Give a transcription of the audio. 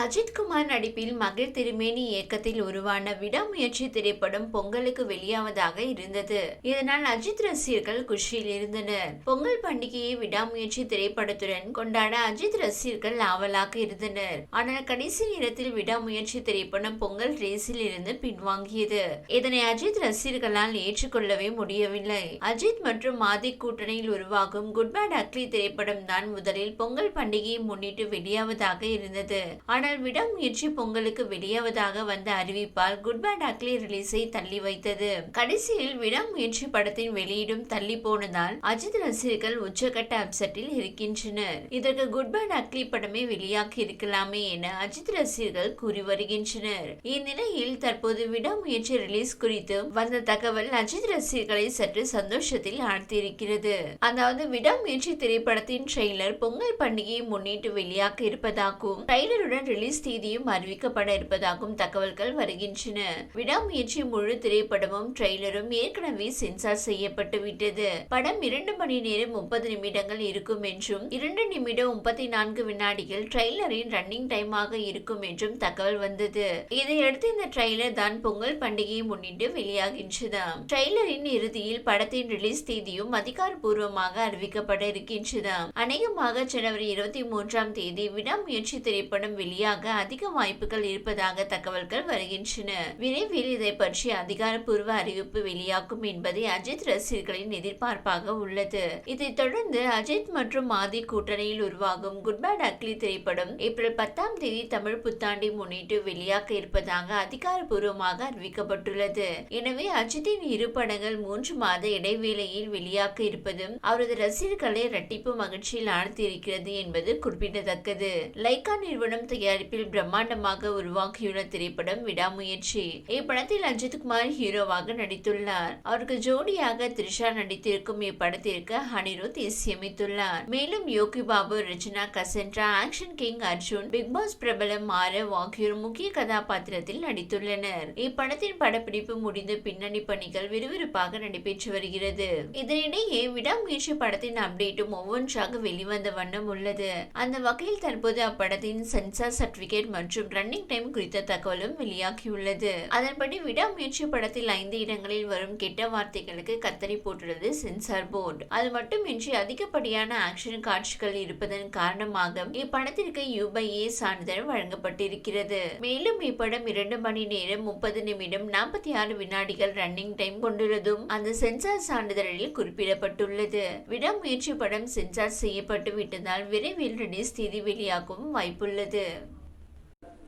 அஜித்குமார் நடிப்பில் மகிழ் திருமேனி இயக்கத்தில் உருவான விடாமுயற்சி திரைப்படம் பொங்கலுக்கு வெளியாவதாக இருந்தது. இதனால் அஜித் ரசிகர்கள் குஷியில் இருந்தனர். பொங்கல் பண்டிகையை விடாமுயற்சி திரைப்படத்துடன் கொண்டாட அஜித் ரசிகர்கள் ஆவலாக இருந்தனர். ஆனால் கடைசி நேரத்தில் விடாமுயற்சி திரைப்படம் பொங்கல் ரேஸில் இருந்து பின்வாங்கியது. இதனை அஜித் ரசிகர்களால் ஏற்றுக்கொள்ளவே முடியவில்லை. அஜித் மற்றும் மாதிக் கூட்டணியில் உருவாகும் குட் பேட் அக்லி திரைப்படம் தான் முதலில் பொங்கல் பண்டிகையை முன்னிட்டு வெளியாவதாக இருந்தது. ஆனால் விடாமுயற்சி பொங்கலுக்கு வெளியாவதாக வந்த அறிவிப்பால் குட் பேட் அக்லி ரிலீஸை தள்ளி வைத்தது. கடைசியில் விடாமுயற்சி படத்தின் வெளியீடும் தள்ளி போனதால் அஜித் ரசிகர்கள் உச்சகட்ட அப்செட்டில் இருக்கின்றனர். இதற்கு குட் பேட் அக்லி படமே வெளியாகி இருக்கலாமே என அஜித் ரசிகர்கள் கூறி வருகின்றனர். இந்நிலையில் தற்போது விடாமுயற்சி ரிலீஸ் குறித்து வந்த தகவல் அஜித் ரசிகர்களை சற்று சந்தோஷத்தில் ஆழ்த்தியிருக்கிறது. அதாவது விடாமுயற்சி திரைப்படத்தின் ட்ரெய்லர் பொங்கல் பண்டிகையை முன்னிட்டு வெளியாக இருப்பதாகவும் ட்ரெய்லருடன் ரிலீஸ் தேதியும் அறிவிக்கப்பட இருப்பதாகவும் தகவல்கள் வருகின்றன. விடாமுயற்சி முழு திரைப்படமும் ட்ரெய்லரும் ஏற்கனவே சென்சார் செய்யப்பட்டு விட்டது. படம் இரண்டு மணி நேரம் முப்பது நிமிடங்கள் இருக்கும் என்றும் இரண்டு நிமிடம் முப்பத்தி நான்கு வினாடிகள் ட்ரெய்லரின் ரன்னிங் டைமாக இருக்கும் என்றும் தகவல் வந்தது. இதையடுத்து இந்த ட்ரெய்லர் தான் பொங்கல் பண்டிகையை முன்னிட்டு வெளியாகின்றது ட்ரெய்லரின் இறுதியில் படத்தின் ரிலீஸ் தேதியும் அதிகாரப்பூர்வமாக அறிவிக்கப்பட இருக்கின்றது அநேகமாக ஜனவரி இருபத்தி மூன்றாம் தேதி விடாமுயற்சி திரைப்படம் வெளியே வெளியாக அதிக வாய்ப்புகள் இருப்பதாக தகவல்கள் வருகின்றன. விரைவில் இதை பற்றி அதிகாரப்பூர்வ அறிவிப்பு வெளியாகும் என்பதை அஜித் ரசிகர்களின் எதிர்பார்ப்பாக உள்ளது. இதைத் தொடர்ந்து அஜித் மற்றும் ஆதி கூட்டணியில் உருவாகும் குட் பேட் அக்லி திரைப்படம் ஏப்ரல் பத்தாம் தேதி தமிழ் புத்தாண்டை முன்னிட்டு வெளியாக இருப்பதாக அதிகாரப்பூர்வமாக அறிவிக்கப்பட்டுள்ளது. எனவே அஜித்தின் இரு படங்கள் மூன்று மாத இடைவேளையில் வெளியாக இருப்பதும் அவரது ரசிகர்களை இரட்டிப்பு மகிழ்ச்சியில் ஆழ்த்தியிருக்கிறது என்பது குறிப்பிடத்தக்கது. லைகா நிறுவனம் தயாரிப்பில் பிரம்மாண்டமாக உருவாக்கியுள்ள திரைப்படம் விடாமுயற்சி. இப்படத்தில் அஜித்குமார் ஹீரோவாக நடித்துள்ளார். அவருக்கு ஜோடியாக த்ரிஷா நடித்திருக்கும் இப்படத்திற்கு அனிருத் இசையமைத்துள்ளார். மேலும் Yogi Babu Rachana Cassandra action king Arjun Bigg Boss பிரபலம் ஆரவ் ஆகியோர் முக்கிய கதாபாத்திரத்தில் நடித்துள்ளனர். இப்படத்தின் படப்பிடிப்பு முடிந்து பின்னணி பணிகள் விறுவிறுப்பாக நடைபெற்று வருகிறது. இதனிடையே விடாமுயற்சி படத்தின் அப்டேட்டும் ஒவ்வொன்றாக வெளிவந்த வண்ணம் உள்ளது. அந்த வகையில் தற்போது அப்படத்தின் சென்சார் சர்டிபிகேட் மற்றும் ரன்னிங் டைம் குறித்த தகவலும் வெளியாகியுள்ளது. அதன்படி விடாமுயற்சி படத்தில் ஐந்து இடங்களில் வரும் கெட்ட வார்த்தைகளுக்கு கத்தரி போட்டுள்ளது சென்சார் போர்டு. அது மட்டுமின்றி அதிகப்படியான ஆக்ஷன் காட்சிகள் இருப்பதன் காரணமாக இப்படத்திற்கு யூபைஏ சான்றிதழ் வழங்கப்பட்டிருக்கிறது. மேலும் இப்படம் இரண்டு மணி நேரம் முப்பது நிமிடம் நாற்பத்தி ஆறு வினாடிகள் ரன்னிங் டைம் கொண்டுள்ளதும் அந்த சென்சார் சான்றிதழில் குறிப்பிடப்பட்டுள்ளது. விடாமுயற்சி படம் சென்சார் செய்யப்பட்டு விட்டதால் விரைவில் ரிலீஸ் தேதி வெளியாகவும் வாய்ப்புள்ளது.